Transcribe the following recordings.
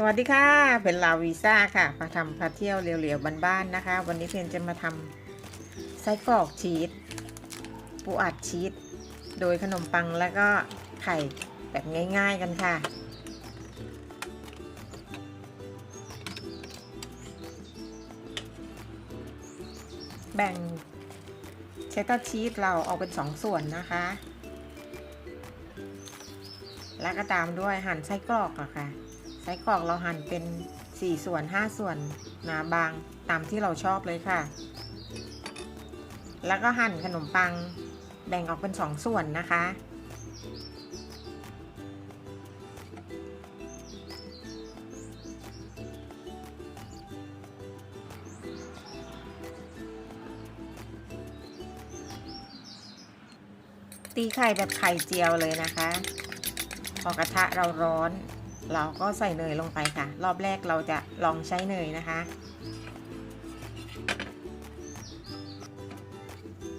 สวัสดีค่ะ เป็นลาวีซ่าค่ะ มาทำพาเที่ยวเร็วๆบ้านๆนะคะ วันนี้เพนจะมาทำไส้กรอกชีสปูอัดชีสโดยขนมปังแล้วก็ไข่แบบง่ายๆกันค่ะ แบ่งเชดดาร์ชีสเราออกเป็นสองส่วนนะคะ แล้วก็ตามด้วยหั่นไส้กรอกอะค่ะ ส้กรอกเราหั่นเป็น 4 ส่วน 5 ส่วนหนาบางตามที่เราชอบเลยค่ะ แล้วก็หั่นขนมปังแบ่งออกเป็น 2 ส่วนนะคะ ตีไข่แบบไข่เจียวเลยนะคะ พอกระทะเราร้อน เราก็ใส่เนยลงไปค่ะ รอบแรกเราจะลองใช้เนยนะคะ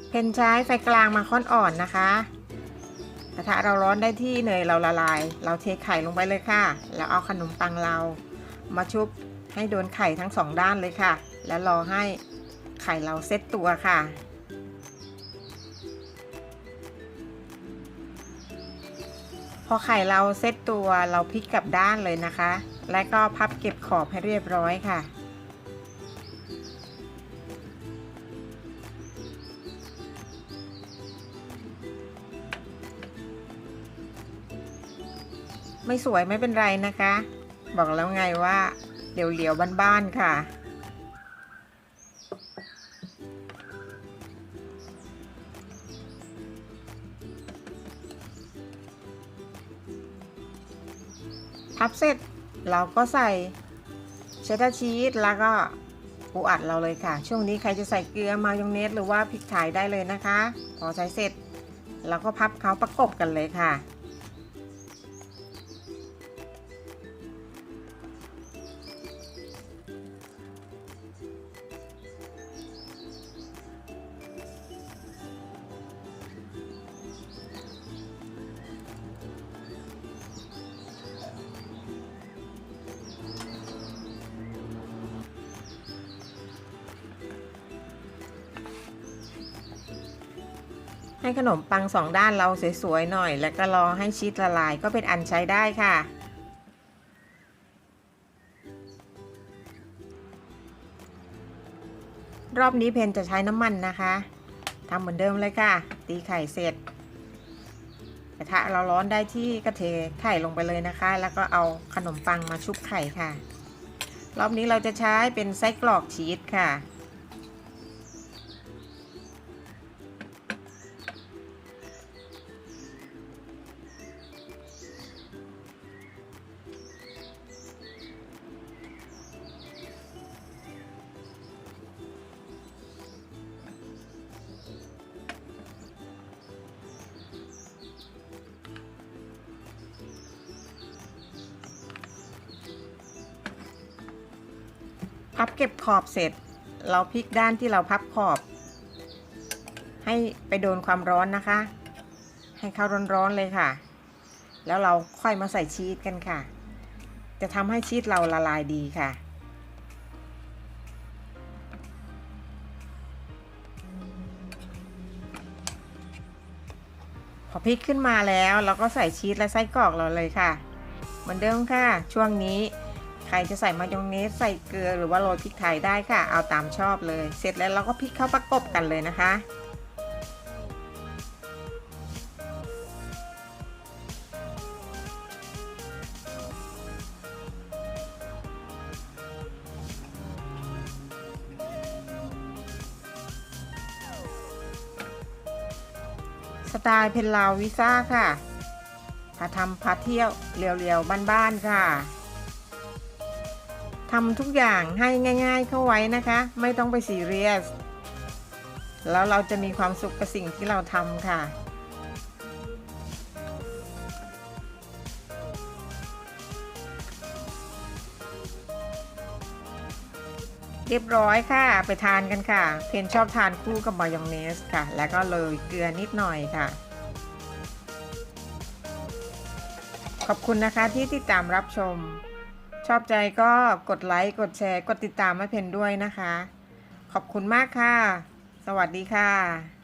เพนใช้ไฟกลางมาค่อนอ่อนนะคะกระทะเราร้อนได้ที่เนยเราละลาย เราเทไข่ลงไปเลยค่ะ แล้วเอาขนมปังเรามาชุบให้โดนไข่ทั้งสองด้านเลยค่ะ แล้วรอให้ไข่เราเซตตัวค่ะ พอไข่เราเซตตัวเราพลิกกลับด้านเลยนะคะ และก็พับเก็บขอบให้เรียบร้อยค่ะ ไม่สวยไม่เป็นไรนะคะ บอกแล้วไงว่าเหลียวๆบ้านๆค่ะ พับเสร็จเราก็ใส่เชดดาร์ชีสแล้วก็ปูอัดเราเลยค่ะ ช่วงนี้ใครจะใส่เกลือมายองเนสหรือว่าพริกไทยได้เลยนะคะ พอใช้เสร็จเราก็พับเขาประกบกันเลยค่ะ ให้ขนมปังสองด้านเราสวยๆหน่อย แล้วก็รอให้ชีสละลายก็เป็นอันใช้ได้ค่ะ รอบนี้เพนจะใช้น้ำมันนะคะทำเหมือนเดิมเลยค่ะ ตีไข่เสร็จกระทะเราร้อนได้ที่ก็เทไข่ลงไปเลยนะคะ แล้วก็เอาขนมปังมาชุบไข่ค่ะ รอบนี้เราจะใช้เป็นไส้กรอกชีสค่ะ พับเก็บขอบเสร็จ เราพลิกด้านที่เราพับขอบ ให้ไปโดนความร้อนนะคะ ให้เข้าร้อนๆเลยค่ะ แล้วเราค่อยมาใส่ชีสกันค่ะ จะทำให้ชีสเราละลายดีค่ะพอพลิกขึ้นมาแล้ว เราก็ใส่ชีสและไส้กรอกเราเลยค่ะ เหมือนเดิมค่ะ ช่วงนี้ ใครจะใส่มายองเนสใส่เกลือหรือว่าโรยพริกไทยได้ค่ะ เอาตามชอบเลย เสร็จแล้วเราก็พลิกเข้าประกบกันเลยนะคะ สไตล์เพนลาวิซ่าค่ะพาทำพาเที่ยวเรียวๆบ้านๆค่ะ ทำทุกอย่างให้ง่าย ๆ เข้าไว้นะคะ ไม่ต้องไปซีเรียส แล้วเราจะมีความสุขกับสิ่งที่เราทำค่ะ เรียบร้อยค่ะ ไปทานกันค่ะ เพนชอบทานคู่กับมายองเนสค่ะ แล้วก็เลยเกลือนิดหน่อยค่ะขอบคุณนะคะที่ติดตามรับชม ชอบใจก็กดไลค์ กดแชร์ กดติดตามแม่เพนด้วยนะคะ ขอบคุณมากค่ะ สวัสดีค่ะ